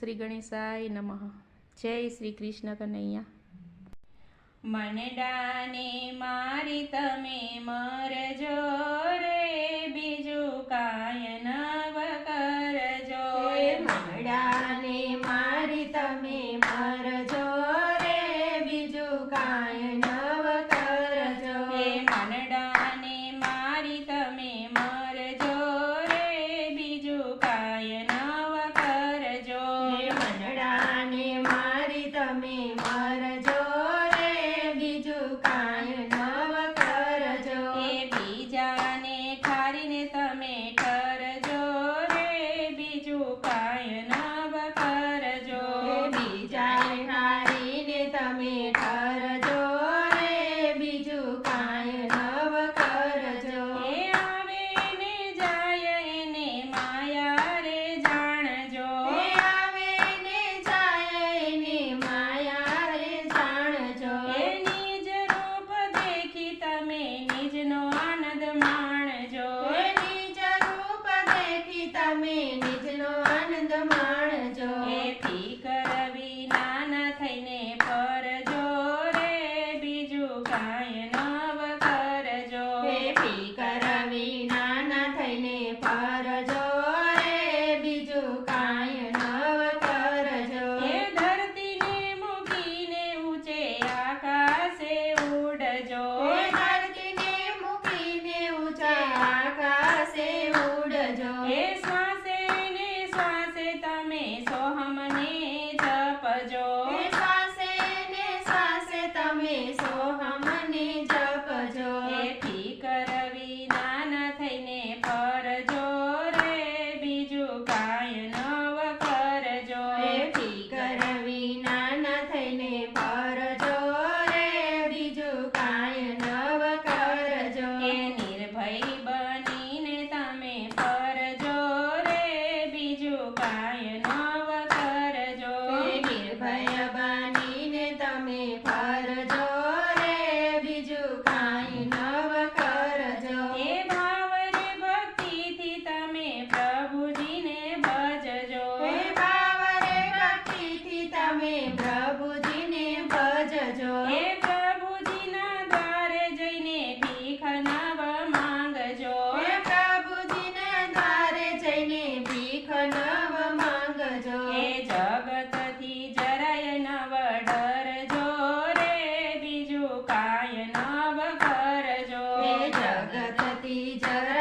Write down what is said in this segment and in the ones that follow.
શ્રી ગણેશાય નમઃ. જય શ્રી કૃષ્ણ કનૈયા. મને ડાને મારી તમે મરજો રે બીજું કાય નવ કરજો. ડાને મારી તમે મરજો Muchas gracias.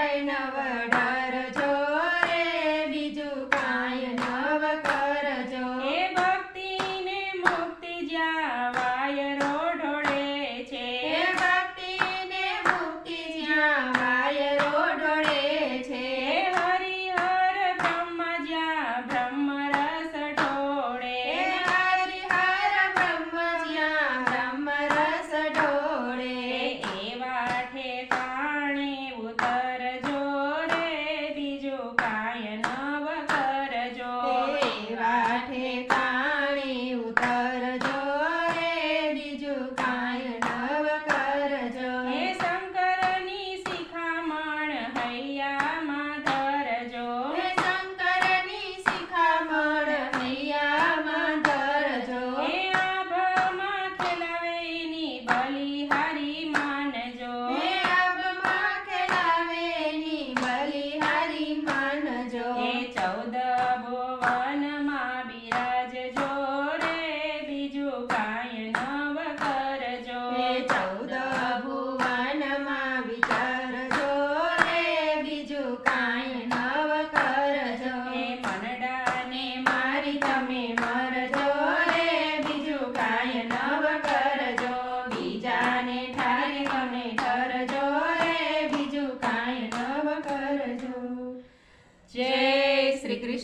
वाठे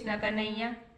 કૃષ્ણ કનૈયા.